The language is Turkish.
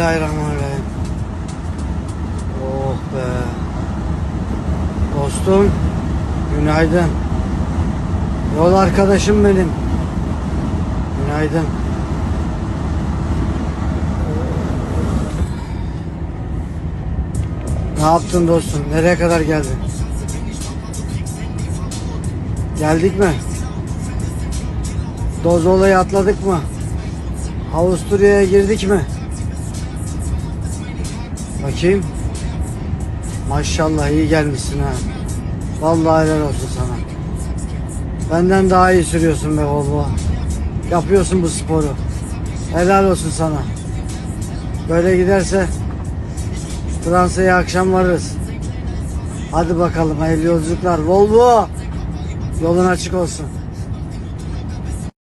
Bismillahirrahmanirrahim. Oh be. Dostum, günaydın. Yol arkadaşım benim. Günaydın. Ne yaptın dostum? Nereye kadar geldin? Geldik mi? Dozola'yı atladık mı? Avusturya'ya girdik mi? Bakayım. Maşallah iyi gelmişsin ha. Vallahi helal olsun sana. Benden daha iyi sürüyorsun be Volvo. Yapıyorsun bu sporu. Helal olsun sana. Böyle giderse Fransa'ya akşam varırız. Hadi bakalım hayırlı yolculuklar. Volvo yolun açık olsun.